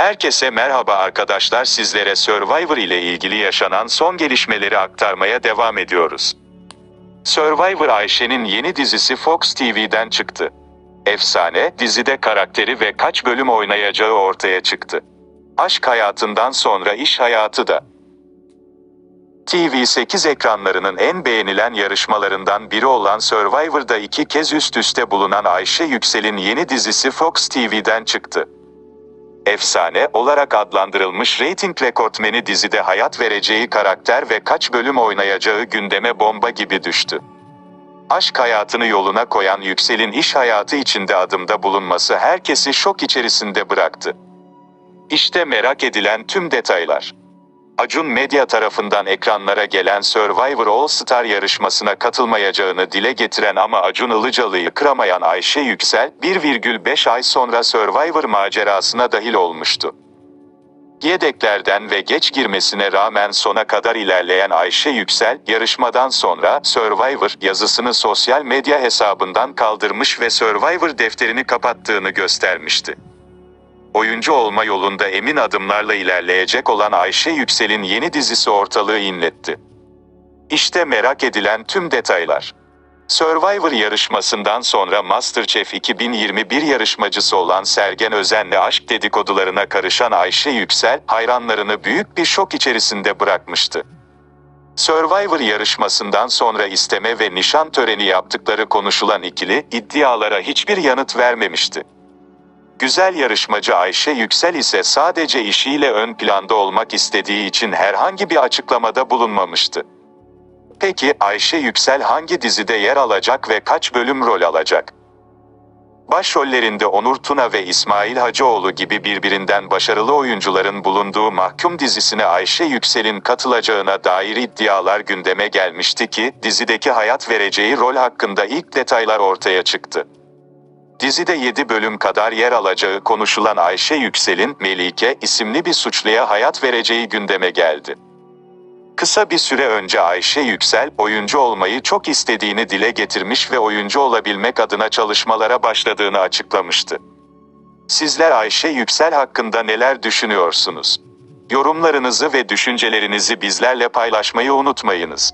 Herkese merhaba arkadaşlar sizlere Survivor ile ilgili yaşanan son gelişmeleri aktarmaya devam ediyoruz. Survivor Ayşe'nin yeni dizisi Fox TV'den çıktı. Efsane, dizide karakteri ve kaç bölüm oynayacağı ortaya çıktı. Aşk hayatından sonra iş hayatı da. TV8 ekranlarının en beğenilen yarışmalarından biri olan Survivor'da iki kez üst üste bulunan Ayşe Yüksel'in yeni dizisi Fox TV'den çıktı. Efsane olarak adlandırılmış reyting rekortmeni dizide hayat vereceği karakter ve kaç bölüm oynayacağı gündeme bomba gibi düştü. Aşk hayatını yoluna koyan Yüksel'in iş hayatı içinde adımda bulunması herkesi şok içerisinde bıraktı. İşte merak edilen tüm detaylar. Acun Medya tarafından ekranlara gelen Survivor All Star yarışmasına katılmayacağını dile getiren ama Acun Ilıcalı'yı kıramayan Ayşe Yüksel, 1,5 ay sonra Survivor macerasına dahil olmuştu. Yedeklerden ve geç girmesine rağmen sona kadar ilerleyen Ayşe Yüksel, yarışmadan sonra Survivor yazısını sosyal medya hesabından kaldırmış ve Survivor defterini kapattığını göstermişti. Oyuncu olma yolunda emin adımlarla ilerleyecek olan Ayşe Yüksel'in yeni dizisi ortalığı inletti. İşte merak edilen tüm detaylar. Survivor yarışmasından sonra MasterChef 2021 yarışmacısı olan Sergen Özen'le aşk dedikodularına karışan Ayşe Yüksel, hayranlarını büyük bir şok içerisinde bırakmıştı. Survivor yarışmasından sonra isteme ve nişan töreni yaptıkları konuşulan ikili, iddialara hiçbir yanıt vermemişti. Güzel yarışmacı Ayşe Yüksel ise sadece işiyle ön planda olmak istediği için herhangi bir açıklamada bulunmamıştı. Peki Ayşe Yüksel hangi dizide yer alacak ve kaç bölüm rol alacak? Başrollerinde Onur Tuna ve İsmail Hacıoğlu gibi birbirinden başarılı oyuncuların bulunduğu Mahkum dizisine Ayşe Yüksel'in katılacağına dair iddialar gündeme gelmişti ki, dizideki hayat vereceği rol hakkında ilk detaylar ortaya çıktı. Dizide 7 bölüm kadar yer alacağı konuşulan Ayşe Yüksel'in Melike isimli bir suçluya hayat vereceği gündeme geldi. Kısa bir süre önce Ayşe Yüksel, oyuncu olmayı çok istediğini dile getirmiş ve oyuncu olabilmek adına çalışmalara başladığını açıklamıştı. Sizler Ayşe Yüksel hakkında neler düşünüyorsunuz? Yorumlarınızı ve düşüncelerinizi bizlerle paylaşmayı unutmayınız.